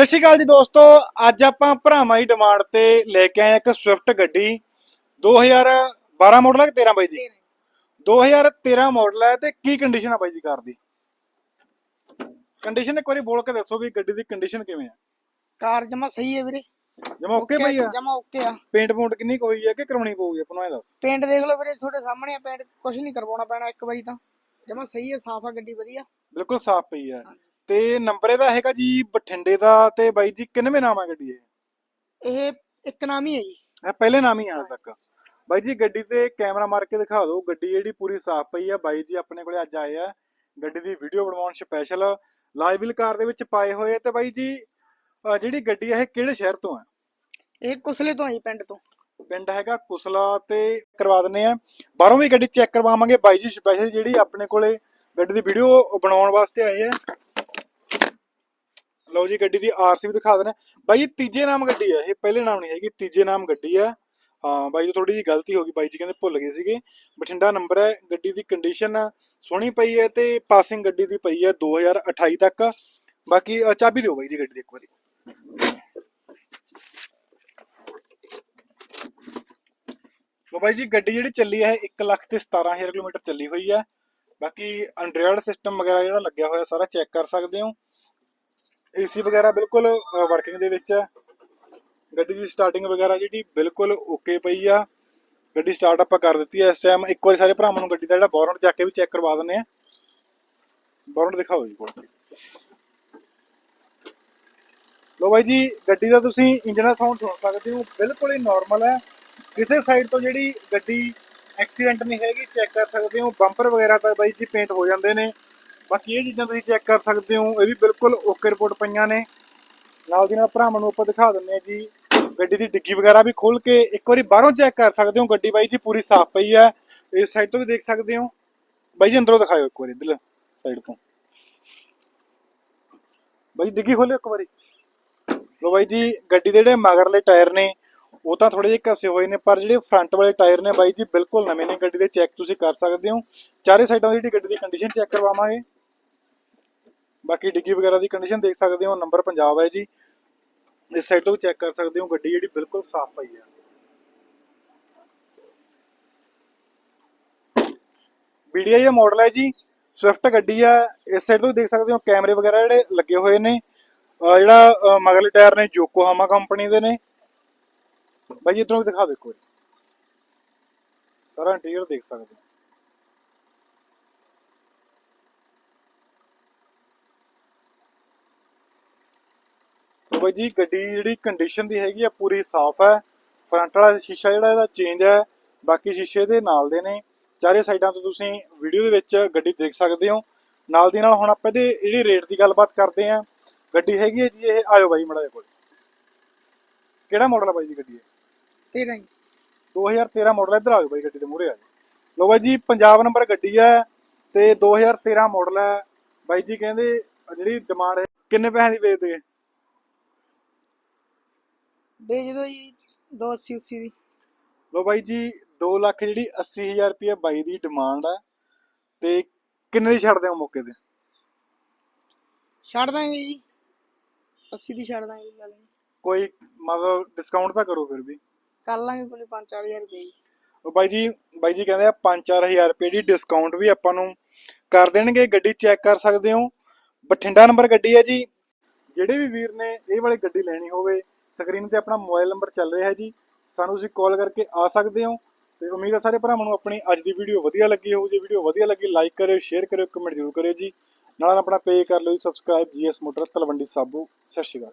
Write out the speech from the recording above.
ਸਤਿ ਸ਼੍ਰੀ ਅਕਾਲ ਜੀ ਦੋਸਤੋ ਅੱਜ ਆਪਾਂ ਭਰਾਵਾਂ ਦੀ ਡਿਮਾਂਡ ਤੇ ਲੈ ਕੇ ਆਏ ਇੱਕ ਸਵਿਫਟ ਗੱਡੀ। 2012 ਮਾਡਲ ਹੈ ਕਿ 13 ਬਾਈ ਜੀ? 2013 ਮਾਡਲ ਹੈ ਤੇ ਕੀ ਕੰਡੀਸ਼ਨ ਆ ਬਾਈ ਜੀ ਕਾਰ ਦੀ? ਕੰਡੀਸ਼ਨ ਇੱਕ ਵਾਰੀ ਬੋਲ ਕੇ ਦੱਸੋ ਵੀ ਗੱਡੀ ਦੀ ਕੰਡੀਸ਼ਨ ਕਿਵੇਂ ਆ। ਕਾਰ ਜਮਾ ਸਹੀ ਹੈ ਵੀਰੇ। ਜਮਾ ਓਕੇ ਬਾਈ ਆ? ਜਮਾ ਓਕੇ ਆ। ਪੇਂਟ ਪੂੰਟ ਕਿੰਨੀ ਕੁ ਹੋਈ ਹੈ ਕਿ ਕਰਾਉਣੀ ਪਊਗੀ ਆਪਾਂ ਨੂੰ ਇਹ ਦੱਸ। ਪੇਂਟ ਦੇਖ ਲਓ ਵੀਰੇ ਤੁਹਾਡੇ ਸਾਹਮਣੇ ਆ ਪੇਂਟ ਕੁਝ ਨਹੀਂ ਕਰਵਾਉਣਾ ਪੈਣਾ ਇੱਕ ਵਾਰੀ ਤਾਂ। ਜਮਾ ਸਹੀ ਹੈ ਸਾਫ਼ ਆ ਗੱਡੀ ਵਧੀਆ। ਬਿਲਕੁਲ ਸਾਫ਼ ਪਈ ਹੈ ਤੇ ਨੰਬਰ ਇਹਦਾ ਹੈਗਾ ਜੀ ਬਠਿੰਡੇ ਦਾ ਤੇ ਬਾਈ ਜੀ ਕਿੰਨਵੇਂ ਨਾਮ ਆ ਗੱਡੀ ਇਹ? ਇਹ ਇੱਕ ਨਾਮ ਹੀ ਹੈ ਜੀ। ਇਹ ਪਹਿਲੇ ਨਾਮ ਹੀ ਆ ਹਾਲ ਤੱਕ। ਬਾਈ ਜੀ ਗੱਡੀ ਤੇ ਕੈਮਰਾ ਮਾਰ ਕੇ ਦਿਖਾ ਦਿਓ। ਗੱਡੀ ਜਿਹੜੀ ਪੂਰੀ ਸਾਫ਼ ਪਈ ਆ। ਬਾਈ ਜੀ ਆਪਣੇ ਕੋਲੇ ਅੱਜ ਆਏ ਆ। ਗੱਡੀ ਦੀ ਵੀਡੀਓ ਬਣਵਾਉਣ ਸਪੈਸ਼ਲ ਲਾਈਵਲ ਕਾਰ ਦੇ ਵਿੱਚ ਪਾਏ ਹੋਏ ਤੇ ਬਾਈ ਜੀ ਅਹ ਜਿਹੜੀ ਗੱਡੀ ਆ ਇਹ ਕਿਹੜੇ ਸ਼ਹਿਰ ਤੋਂ ਆ? ਇਹ ਕੁਸਲੇ ਤੋਂ ਆਈ ਪਿੰਡ ਤੋਂ। ਪਿੰਡ ਹੈਗਾ ਕੁਸਲਾ ਤੇ ਕਰਵਾ ਦਿੰਨੇ ਆ। ਬਾਹਰੋਂ ਵੀ ਗੱਡੀ ਚੈੱਕ ਕਰਵਾਵਾਂਗੇ। ਬਾਈ ਜੀ ਸਪੈਸ਼ਲ ਜਿਹੜੀ ਆਪਣੇ ਕੋਲੇ ਗੱਡੀ ਦੀ ਵੀਡੀਓ ਬਣਾਉਣ ਵਾਸਤੇ ਆਏ ਆ। ਲਓ ਜੀ, ਗੱਡੀ ਦੀ ਆਰਸੀ ਵੀ ਦਿਖਾ ਦੇਣਾ ਬਾਈ ਜੀ ਤੀਜੇ ਨਾਮ ਗੱਡੀ ਹੈ ਇਹ ਪਹਿਲੇ ਨਾਮ ਨਹੀਂ ਹੈਗੀ, ਤੀਜੇ ਨਾਮ ਗੱਡੀ ਹੈ ਹਾਂ, ਬਾਈ ਜੀ ਥੋੜੀ ਜੀ ਗਲਤੀ ਹੋ ਗਈ। ਬਾਈ ਜੀ ਕਹਿੰਦੇ ਭੁੱਲ ਗਏ ਸੀਗੇ। ਬਠਿੰਡਾ ਨੰਬਰ ਹੈ, ਗੱਡੀ ਦੀ ਕੰਡੀਸ਼ਨ ਸੋਹਣੀ ਪਈ ਹੈ ਤੇ ਪਾਸਿੰਗ ਗੱਡੀ ਦੀ ਪਈ ਹੈ 2028 ਤੱਕ। ਬਾਕੀ ਚਾਬੀ ਦਿਓ ਬਾਈ ਜੀ ਗੱਡੀ ਦੀ ਇੱਕ ਵਾਰੀ। ਲੋ ਬਾਈ ਜੀ, ਗੱਡੀ ਜਿਹੜੀ ਚੱਲੀ ਹੈ 1 ਲੱਖ ਤੇ 17000 ਕਿਲੋਮੀਟਰ ਚੱਲੀ ਹੋਈ ਹੈ। ਬਾਕੀ ਐਂਡਰੋਇਡ ਸਿਸਟਮ ਵਗੈਰਾ ਜਿਹੜਾ ਲੱਗਿਆ ਹੋਇਆ, ਸਾਰਾ ਚੈੱਕ ਕਰ ਸਕਦੇ ਹੋ। ਏਸੀ ਵਗੈਰਾ ਬਿਲਕੁਲ ਵਰਕਿੰਗ ਦੇ ਵਿੱਚ ਹੈ। ਗੱਡੀ ਦੀ ਸਟਾਰਟਿੰਗ ਵਗੈਰਾ ਜਿਹੜੀ ਬਿਲਕੁਲ ਓਕੇ ਪਈ ਆ। ਗੱਡੀ ਸਟਾਰਟ ਆਪਾਂ ਕਰ ਦਿੱਤੀ ਹੈ ਇਸ ਟਾਈਮ ਇੱਕ ਵਾਰੀ ਸਾਰੇ ਭਰਾਵਾਂ ਨੂੰ ਗੱਡੀ ਦਾ ਜਿਹੜਾ ਬੋਰਡ ਜਾ ਕੇ ਵੀ ਚੈੱਕ ਕਰਵਾ ਦਿੰਦੇ ਆ। ਬੋਰਡ ਦਿਖਾਓ ਜੀ ਕੋਲ ਲੋ ਬਾਈ ਜੀ, ਗੱਡੀ ਦਾ ਤੁਸੀਂ ਇੰਜਨ ਦਾ ਸਾਊਂਡ ਸੁਣ ਸਕਦੇ ਹੋ। ਬਿਲਕੁਲ ਹੀ ਨਾਰਮਲ ਹੈ। ਕਿਸੇ ਸਾਈਡ ਤੋਂ ਜਿਹੜੀ ਗੱਡੀ ਐਕਸੀਡੈਂਟ ਨਹੀਂ ਹੈਗੀ ਚੈੱਕ ਕਰ ਸਕਦੇ ਹੋ। ਬੰਪਰ ਵਗੈਰਾ ਤਾਂ ਬਾਈ ਜੀ ਪੇਂਟ ਹੋ ਜਾਂਦੇ ਨੇ। ਬਾਕੀ ਇਹ ਚੀਜ਼ਾਂ ਤੁਸੀਂ ਚੈੱਕ ਕਰ ਸਕਦੇ ਹੋ, ਇਹ ਵੀ ਬਿਲਕੁਲ ਓਕੇ ਰਿਪੋਰਟ ਪਈਆਂ ਨੇ। ਨਾਲ ਦੀ ਨਾਲ ਭਰਾਵਾਂ ਨੂੰ ਆਪਾਂ ਦਿਖਾ ਦਿੰਦੇ ਆ ਜੀ, ਗੱਡੀ ਦੀ ਡਿੱਗੀ ਵਗੈਰਾ ਵੀ ਖੋਲ ਕੇ ਇੱਕ ਵਾਰੀ ਬਾਹਰੋਂ ਚੈੱਕ ਕਰ ਸਕਦੇ ਹੋ, ਗੱਡੀ ਬਾਈ ਜੀ ਪੂਰੀ ਸਾਫ਼ ਪਈ ਹੈ। ਇਸ ਸਾਈਡ ਤੋਂ ਵੀ ਦੇਖ ਸਕਦੇ ਹੋ। ਬਾਈ ਜੀ ਅੰਦਰੋਂ ਦਿਖਾਓ ਇੱਕ ਵਾਰੀ ਇਧਰ ਸਾਈਡ ਤੋਂ। ਬਾਈ ਜੀ ਡਿੱਗੀ ਖੋਲਿਓ ਇੱਕ ਵਾਰੀ। ਲੋ ਬਾਈ ਜੀ, ਗੱਡੀ ਦੇ ਜਿਹੜੇ ਮਗਰਲੇ ਟਾਇਰ ਨੇ, ਉਹ ਤਾਂ ਥੋੜੇ ਜਿਹੇ ਘਸੇ ਹੋਏ ਨੇ, ਪਰ ਜਿਹੜੇ ਫਰੰਟ ਵਾਲੇ ਟਾਇਰ ਨੇ ਬਾਈ ਜੀ, ਬਿਲਕੁਲ ਨਵੇਂ ਨੇ। ਗੱਡੀ ਦੇ ਚੈੱਕ ਤੁਸੀਂ ਕਰ ਸਕਦੇ ਹੋ। ਚਾਰੇ ਸਾਈਡਾਂ ਦੀ ਜਿਹੜੀ ਗੱਡੀ ਦੀ ਕੰਡੀਸ਼ਨ ਚੈੱਕ ਕਰਵਾਵਾਂਗੇ। ਬਾਕੀ ਡਿੱਗੀ ਵਗੈਰਾ ਦੀ ਕੰਡੀਸ਼ਨ ਦੇਖ ਸਕਦੇ ਹੋ ਨੰਬਰ ਪੰਜਾਬ ਹੈ ਜੀ। ਇਸ ਸਾਈਡ ਤੋਂ ਚੈੱਕ ਕਰ ਸਕਦੇ ਹੋ, ਗੱਡੀ ਜਿਹੜੀ ਬਿਲਕੁਲ ਸਾਫ਼ ਪਈ ਹੈ। BDI ਦਾ ਮਾਡਲ ਹੈ ਜੀ ਸਵਿਫਟ ਗੱਡੀ ਆ ਇਸ ਸਾਈਡ ਤੋਂ ਵੀ ਦੇਖ ਸਕਦੇ ਹੋ, ਕੈਮਰੇ ਵਗੈਰਾ ਜਿਹੜੇ ਲੱਗੇ ਹੋਏ ਨੇ। ਜਿਹੜਾ ਮਗਲੇ ਟਾਇਰ ਨੇ ਯੋਕੋਹਾਮਾ ਕੰਪਨੀ ਦੇ ਨੇ। ਬਾਈ ਜੀ, ਇਧਰੋਂ ਵੀ ਦਿਖਾ ਦਿਓ ਇੱਕ ਸਾਰਾ ਇੰਟੀਰੀਅਰ ਦੇਖ ਸਕਦੇ ਹੋ। ਬਾਈ ਜੀ ਗੱਡੀ ਜਿਹੜੀ ਕੰਡੀਸ਼ਨ ਦੀ ਹੈਗੀ ਆ ਪੂਰੀ ਸਾਫ਼ ਹੈ। ਫਰੰਟ ਵਾਲਾ ਸ਼ੀਸ਼ਾ ਜਿਹੜਾ ਇਹਦਾ ਚੇਂਜ ਹੈ ਬਾਕੀ ਸ਼ੀਸ਼ੇ ਦੇ ਨਾਲ ਦੇ ਨੇ। ਚਾਰੇ ਸਾਈਡਾਂ ਤੋਂ ਤੁਸੀਂ ਵੀਡੀਓ ਦੇ ਵਿੱਚ ਗੱਡੀ ਦੇਖ ਸਕਦੇ ਹੋ। ਨਾਲ ਦੀ ਨਾਲ ਹੁਣ ਆਪਾਂ ਇਹਦੇ ਜਿਹੜੀ ਰੇਟ ਦੀ ਗੱਲਬਾਤ ਕਰਦੇ ਆਂ ਗੱਡੀ ਹੈਗੀ ਹੈ ਜੀ ਇਹ ਆਇਓ ਬਾਈ ਮੜਾ ਕੋਲ। ਕਿਹੜਾ ਮਾਡਲ ਹੈ ਬਾਈ ਜੀ ਗੱਡੀ ਇਹ? 13 ਹੀ 2013 ਮਾਡਲ ਇੱਧਰ ਆਇਓ ਬਾਈ ਗੱਡੀ ਦੇ ਮੂਹਰੇ ਆ ਜਾਓ। ਲੋ ਬਾਈ ਜੀ ਪੰਜਾਬ ਨੰਬਰ ਗੱਡੀ ਹੈ ਤੇ 2013 ਮਾਡਲ ਹੈ। ਬਾਈ ਜੀ ਕਹਿੰਦੇ ਜਿਹੜੀ ਡਿਮਾਂਡ ਹੈ ਕਿੰਨੇ ਪੈਸੇ ਦੀ ਵੇਚ ਦੇ ਦੇ ਜਦੋਂ ਜੀ 280 80 ਦੀ। ਲੋ ਬਾਈ ਜੀ 2 ਲੱਖ ਜਿਹੜੀ 80000 ਰੁਪਏ ਬਾਈ ਦੀ ਡਿਮਾਂਡ ਹੈ ਤੇ ਕਿੰਨੇ ਦੀ ਛੱਡਦੇ ਹੋ ਮੌਕੇ ਤੇ? ਛੱਡ ਦਾਂਗੇ ਜੀ। 80 ਦੀ ਛੱਡ ਦਾਂਗੇ ਗੱਲ। ਨਹੀਂ ਕੋਈ ਮਤਲਬ ਡਿਸਕਾਊਂਟ ਤਾਂ ਕਰੋ ਫਿਰ ਵੀ। ਕਰ ਲਾਂਗੇ ਕੋਈ 5-4000 ਰੁਪਏ ਜੀ। ਉਹ ਬਾਈ ਜੀ ਬਾਈ ਜੀ ਕਹਿੰਦੇ ਆ 5-4000 ਰੁਪਏ ਦੀ ਡਿਸਕਾਊਂਟ ਵੀ ਆਪਾਂ ਨੂੰ ਕਰ ਦੇਣਗੇ। ਗੱਡੀ ਚੈੱਕ ਕਰ ਸਕਦੇ ਹੋ। ਬਠਿੰਡਾ ਨੰਬਰ ਗੱਡੀ ਹੈ ਜੀ। ਜਿਹੜੇ ਵੀ ਵੀਰ ਨੇ ਇਹ ਵਾਲੀ ਗੱਡੀ ਲੈਣੀ ਹੋਵੇ ਸਕਰੀਨ ਤੇ ਆਪਣਾ ਮੋਬਾਈਲ ਨੰਬਰ ਚੱਲ ਰਿਹਾ ਹੈ ਜੀ। ਸਾਨੂੰ ਤੁਸੀਂ ਕਾਲ ਕਰਕੇ ਆ ਸਕਦੇ ਹੋ ਤੇ ਉਮੀਦ ਹੈ ਸਾਰੇ ਭਰਾਵਾਂ ਨੂੰ ਆਪਣੀ ਅੱਜ ਦੀ ਵੀਡੀਓ ਵਧੀਆ ਲੱਗੀ ਹੋਊ। ਜੇ ਵੀਡੀਓ ਵਧੀਆ ਲੱਗੀ ਲਾਈਕ ਕਰਿਓ ਸ਼ੇਅਰ ਕਰਿਓ ਕਮੈਂਟ ਜ਼ਰੂਰ ਕਰਿਓ ਜੀ। ਨਾਲ ਆਪਣਾ ਪੇਜ ਕਰ ਲਓ ਜੀ subscribe GS motor Talwandi Sabo. ਸਤਿ ਸ਼੍ਰੀ ਅਕਾਲ।